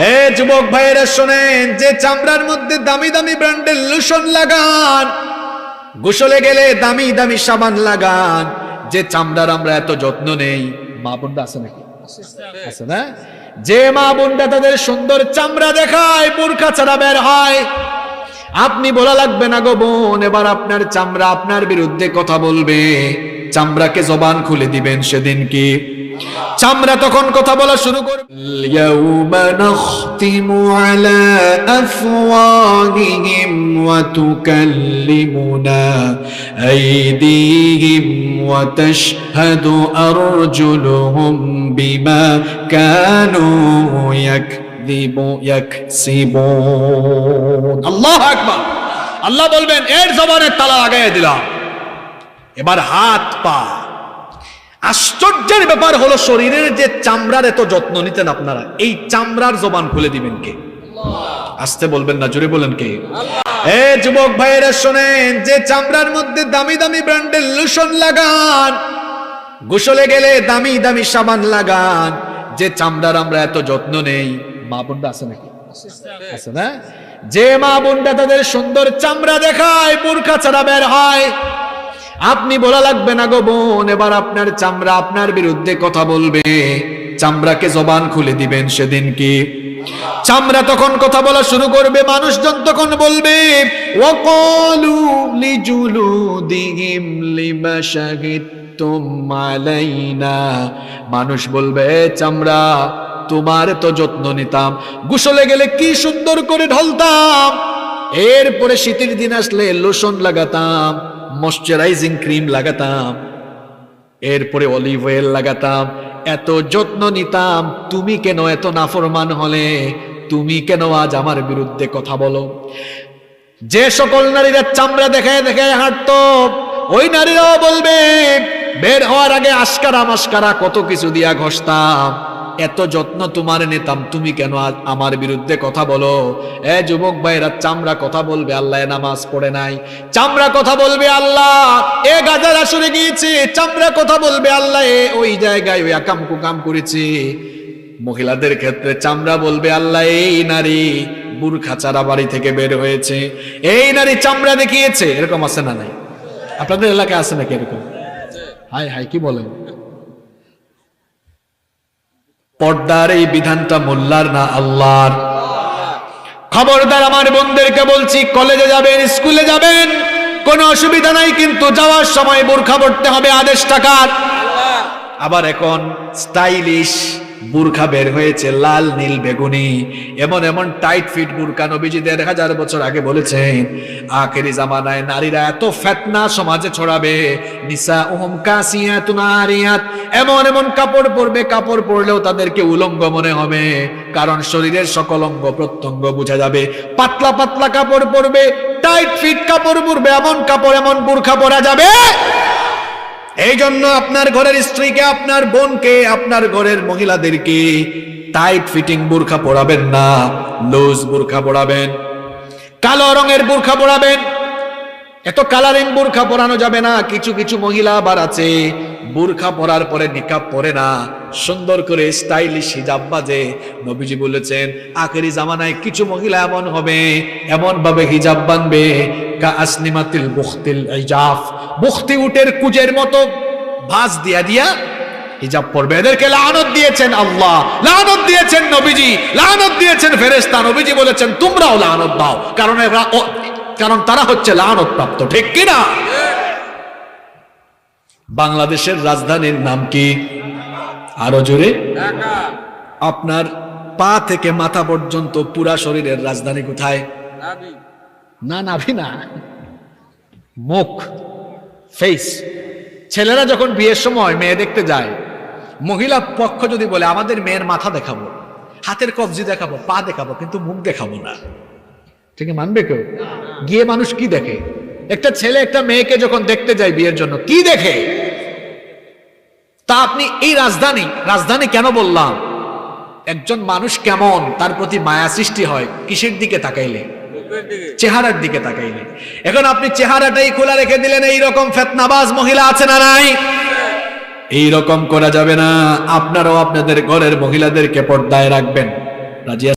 এ যুবক ভাইয়েরা শোনেন, যে চামড়ার মধ্যে দামি দামি ব্র্যান্ডের লোশন লাগান, গোসলে গেলে দামি দামি সাবান লাগান, যে চামড়ার আমরা এত যত্ন নেই। মা বোনটা আছে নাকি? আছে না? যে মা বোনটা তাদের সুন্দর চামড়া দেখায়, বোরখা ছাড়া বের হয়। আপনি বলা লাগবে না গো বোন, এবার আপনার চামড়া আপনার বিরুদ্ধে কথা বলবে। চামড়াকে জবান খুলে দিবেন সেদিন কি? চামড়া তখন কথা বলা শুরু করবে ইয়াউমা নাখতিমু আলা আফওয়াহিহিম ওয়া তুকাল্লিমুনা আইদিহিম ওয়া তাশহাদু আরজুলুহুম বিমা কানু ইয়াকযিবু ইয়াকসিবুন। আল্লাহু আকবার। আল্লাহ বলবেন এর জবানের তালা লাগাইয়া দিলাম। এবার হাত পা। আশ্চর্যের ব্যাপার হলো শরীরের যে চামড়ার এত যত্ন নিতেন আপনারা এই চামড়ার জবান খুলে দিবেন কে? আসতে বলবেন না জোরে বলেন কে? এ যুবক ভাইয়েরা শোনেন যে চামড়ার মধ্যে দামি দামি ব্র্যান্ডের লোশন লাগান গোসলে গেলে দামি দামি সাবান লাগান যে চামড়ার আমরা এত যত্ন নেই মা বোনটা আছে নাকি? আছে না? যে মা বোনটা তাদের সুন্দর চামড়া দেখায় বোরখা ছাড়া বের হয় আপনি বলা লাগবে না গো বোন, এবার আপনার চামড়া আপনার বিরুদ্ধে কথা বলবে। চামড়াকে জবান খুলে দিবেন সেদিন কি? চামড়া তখন কথা বলা শুরু করবে, মানুষজন তখন বলবে মানুষ বলবে চামড়া, তোমার তো যত্ন নিতাম। গোসলে গেলে কি সুন্দর করে ঢলতাম। এরপরে শীতের দিন আসলে লোশন লাগাতাম। ময়শ্চারাইজিং ক্রিম লাগাতাম এরপরে অলিভ অয়েল লাগাতাম এত যত্ন নিতাম, তুমি কেন এত নাফরমান হলে, তুমি কেন আজ আমার বিরুদ্ধে কথা বলো? যে সকল নারীরা চামড়া দেখায় দেখায় হাঁটত, ওই নারীরাও বলবে, বের হওয়ার আগে আস্কারা মাস্কারা কত কিছু দিয়া ঘষতাম। এত যত্ন তোমার নিতাম, তুমি কেন আমার বিরুদ্ধে কথা বলো? এ যুবক ভাইরা, চামড়া কথা বলবে, আল্লাহ নামাজ পড়ে নাই। চামড়া কথা বলবে আল্লাহ, এ গাজার আসরে গিয়েছে, চামড়া কথা বলবে আল্লাহ, এ ওই জায়গায় ওই আকাম কুকাম করেছে। মহিলাদের ক্ষেত্রে চামড়া বলবে আল্লাহ, এই নারী বুরখা চারা বাড়ি থেকে বের হয়েছে। এই নারী চামড়া দেখিয়েছে, এরকম আছে না নাই? আপনাদের এলাকায় আছে নাকি এরকম? হাই হাই কি বলেন? পর্দার এই বিধানটা মোল্লার না আল্লাহর। খবরদার আমার বোনদেরকে বলছি, কলেজে যাবেন, স্কুলে যাবেন, কোনো অসুবিধা নাই, কিন্তু যাওয়ার সময় বোরখা পড়তে হবে, আদেশ টাকার। আবার এখন স্টাইলিশ বুরখা বের হয়েছে লাল নীল বেগুনি। এমন এমন টাইট ফিট বুরখা নবীজি দেড় হাজার বছর আগে বলেছেন, আখেরি জামানায় নারীরা এত ফেতনা সমাজে ছড়াবে। নিসা ওহম কাসিয়াতুন আরিয়াত। এমন এমন কাপড় পরবে, কাপড় পরলেও তাদেরকে উলঙ্গ মনে হবে। কারণ শরীরের সকল অঙ্গ প্রত্যঙ্গ বোঝা যাবে। পাতলা পাতলা কাপড় পরবে টাইট ফিট কাপড় পরবে, এমন কাপড়, এমন বুরখা পরা যাবে। এই জন্য আপনার ঘরের স্ত্রীকে, আপনার বোনকে, আপনার ঘরের মহিলাদেরকে টাইট ফিটিং বোরখা পরাবেন না লুজ বোরখা পরাবেন, কালো রঙের বোরখা পরাবেন। এত কালারিং বুরখা পরানো যাবে না, কিছু কিছু মহিলা আবার আছে। বুরখা পরার পরে নিকাব পরে না, সুন্দর করে স্টাইলিশ হিজাব বাজে। নবীজি বলেছেন, আখেরি জামানায় কিছু মহিলা এমন হবে এমন ভাবে হিজাব বানবে, কা আসনিমাতিল বুখতিল ইজাফ। বুখতি উটের কুজের মতো ভাঁজ দিয়া দিয়া হিজাব পড়বে এদেরকে লানত দিয়েছেন আল্লাহ, লানত দিয়েছেন নবীজি, লানত দিয়েছেন ফেরেশতা। নবীজি বলেছেন, তোমরাও লানত দাও। কারণ এরা কারণ তারা হচ্ছে লানত প্রাপ্ত ঠিক কিনা? বাংলাদেশের রাজধানীর নাম কি? আরও জোরে। আপনার পা থেকে মাথা পর্যন্ত পুরা শরীরের রাজধানী কোথায়? না না। মুখ ফেস ছেলেরা যখন বিয়ের সময় মেয়ে দেখতে যায়, মহিলা পক্ষ যদি বলে, আমাদের মেয়ের মাথা দেখাবো, হাতের কবজি দেখাবো, পা দেখাবো, কিন্তু মুখ দেখাবো না। ঠিক মানবে কেউ? গিয়ে মানুষ কি দেখে? একটা ছেলে একটা মেয়েকে যখন দেখতে যায় বিয়ের জন্য কি দেখে? তা আপনি এই রাজধানী রাজধানী কেন বললাম? একজন মানুষ কেমন তার প্রতি মায়া সৃষ্টি হয় কিসের দিকে তাকাইলে? চেহারার দিকে তাকাইলে। এখন আপনি চেহারাটাই খোলা রেখে দিলেন এই রকম ফেতনাবাজ মহিলা আছে না নাই? এই রকম করা যাবে না। আপনারাও আপনাদের ঘরের মহিলাদেরকে পর্দায় রাখবেন। রাজিয়া